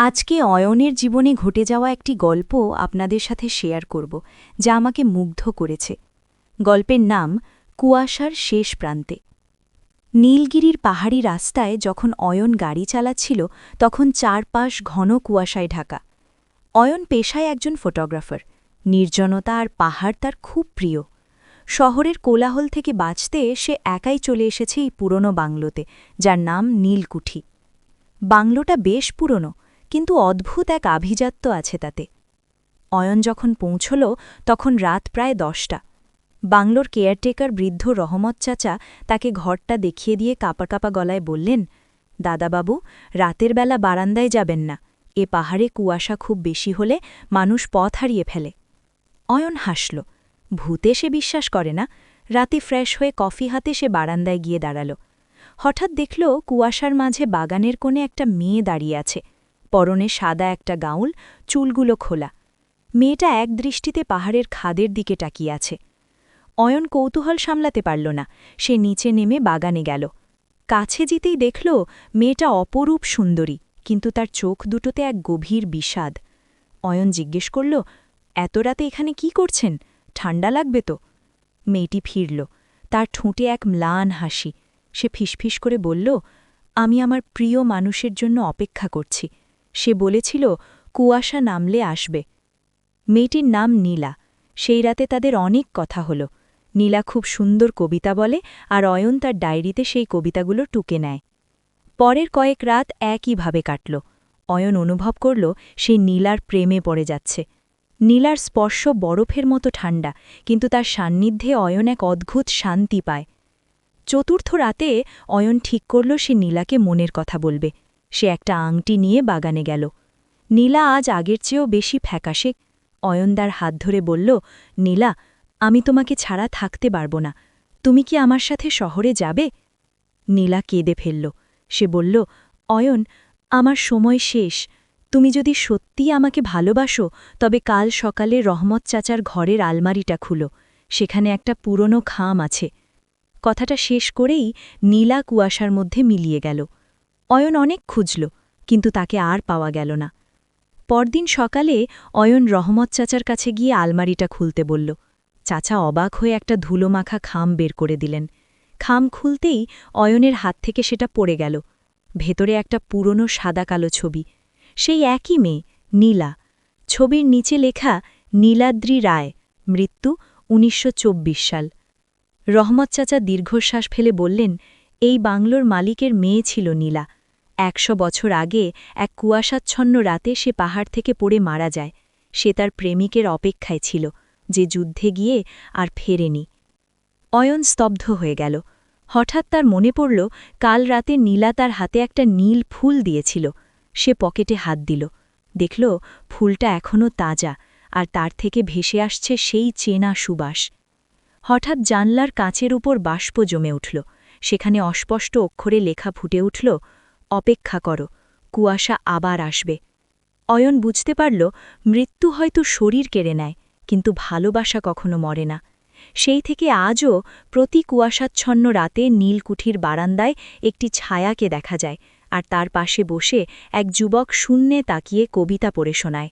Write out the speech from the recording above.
আজকে অয়নের জীবনে ঘটে যাওয়া একটি গল্প আপনাদের সাথে শেয়ার করব, যা আমাকে মুগ্ধ করেছে। গল্পের নাম, কুয়াশার শেষ প্রান্তে। নীলগিরির পাহাড়ি রাস্তায় যখন অয়ন গাড়ি চালাচ্ছিল, তখন চারপাশ ঘন কুয়াশায় ঢাকা। অয়ন পেশায় একজন ফটোগ্রাফার। নির্জনতা আর পাহাড় তার খুব প্রিয়। শহরের কোলাহল থেকে বাঁচতে সে একাই চলে এসেছে এই পুরনো বাংলোতে, যার নাম নীলকুঠি। বাংলোটা বেশ পুরনো। কিন্তু অদ্ভুত এক আভিজাত্য আছে তাতে। অয়ন যখন পৌঁছল, তখন রাত প্রায় দশটা। বাংলোর কেয়ারটেকার বৃদ্ধ রহমত চাচা তাকে ঘরটা দেখিয়ে দিয়ে কাপা কাপা গলায় বললেন, দাদাবাবু, রাতের বেলা বারান্দায় যাবেন না। এ পাহাড়ে কুয়াশা খুব বেশি হলে মানুষ পথ হারিয়ে ফেলে। অয়ন হাসল, ভূতে সে বিশ্বাস করে না। রাতে ফ্রেশ হয়ে কফি হাতে সে বারান্দায় গিয়ে দাঁড়াল। হঠাৎ দেখল কুয়াশার মাঝে বাগানের কোণে একটা মেয়ে দাঁড়িয়ে আছে। পরনে সাদা একটা গাউল চুলগুলো খোলা। মেয়েটা এক দৃষ্টিতে পাহাড়ের খাদের দিকে আছে। অয়ন কৌতূহল সামলাতে পারল না। সে নিচে নেমে বাগানে গেল। কাছে যেতেই দেখল, মেয়েটা অপরূপ সুন্দরী, কিন্তু তার চোখ দুটোতে এক গভীর বিষাদ। অয়ন জিজ্ঞেস করল, এত রাতে এখানে কি করছেন? ঠান্ডা লাগবে তো? মেয়েটি ফিরল। তার ঠোঁটে এক ম্লান হাসি। সে ফিসফিস করে বলল, আমি আমার প্রিয় মানুষের জন্য অপেক্ষা করছি। সে বলেছিল, কুয়াশা নামলে আসবে। মেয়েটির নাম নীলা। সেই রাতে তাদের অনেক কথা হল। নীলা খুব সুন্দর কবিতা বলে আর অয়ন তার ডায়েরিতে সেই কবিতাগুলো টুকে নেয়। পরের কয়েক রাত একইভাবে কাটল। অয়ন অনুভব করল সে নীলার প্রেমে পড়ে যাচ্ছে। নীলার স্পর্শ বরফের মতো ঠান্ডা, কিন্তু তার সান্নিধ্যে অয়ন এক অদ্ভুত শান্তি পায়। চতুর্থ রাতে অয়ন ঠিক করল সে নীলাকে মনের কথা বলবে। সে একটা আংটি নিয়ে বাগানে গেল। নীলা আজ আগের চেয়েও বেশি ফ্যাকাশে। অয়নদার হাত ধরে বলল, নীলা, আমি তোমাকে ছাড়া থাকতে পারব না। তুমি কি আমার সাথে শহরে যাবে? নীলা কেঁদে ফেলল। সে বলল, অয়ন, আমার সময় শেষ। তুমি যদি সত্যি আমাকে ভালোবাসো, তবে কাল সকালে রহমত চাচার ঘরের আলমারিটা খুলো। সেখানে একটা পুরনো খাম আছে। কথাটা শেষ করেই নীলা কুয়াশার মধ্যে মিলিয়ে গেল। অয়ন অনেক খুঁজল, কিন্তু তাকে আর পাওয়া গেল না। পরদিন সকালে অয়ন রহমত চাচার কাছে গিয়ে আলমারিটা খুলতে বলল, চাচা অবাক হয়ে একটা ধুলোমাখা খাম বের করে দিলেন। খাম খুলতেই অয়নের হাত থেকে সেটা পড়ে গেল। ভেতরে একটা পুরনো সাদা কালো ছবি। সেই একই মেয়ে, নীলা। ছবির নিচে লেখা নীলাদ্রি রায়, মৃত্যু উনিশশো চব্বিশ সাল। রহমত চাচা দীর্ঘশ্বাস ফেলে বললেন, এই বাংলোর মালিকের মেয়ে ছিল নীলা। একশো বছর আগে এক কুয়াশাচ্ছন্ন রাতে সে পাহাড় থেকে পড়ে মারা যায়। সে তার প্রেমিকের অপেক্ষায় ছিল, যে যুদ্ধে গিয়ে আর ফেরেনি। অয়ন স্তব্ধ হয়ে গেল। হঠাৎ তার মনে পড়ল, কাল রাতে নীলা তার হাতে একটা নীল ফুল দিয়েছিল। সে পকেটে হাত দিল। দেখল, ফুলটা এখনও তাজা, আর তার থেকে ভেসে আসছে সেই চেনা সুবাস। হঠাৎ জানলার কাঁচের উপর বাষ্প জমে উঠল। সেখানে অস্পষ্ট অক্ষরে লেখা ফুটে উঠল অপেক্ষা করো, কুয়াশা আবার আসবে। অয়ন বুঝতে পারল, মৃত্যু হয়তো শরীর কেড়ে নেয়, কিন্তু ভালোবাসা কখনো মরে না। সেই থেকে আজও প্রতি কুয়াশাচ্ছন্ন রাতে নীলকুঠির বারান্দায় একটি ছায়াকে দেখা যায়, আর তার পাশে বসে এক যুবক শূন্যে তাকিয়ে কবিতা পড়ে শোনায়।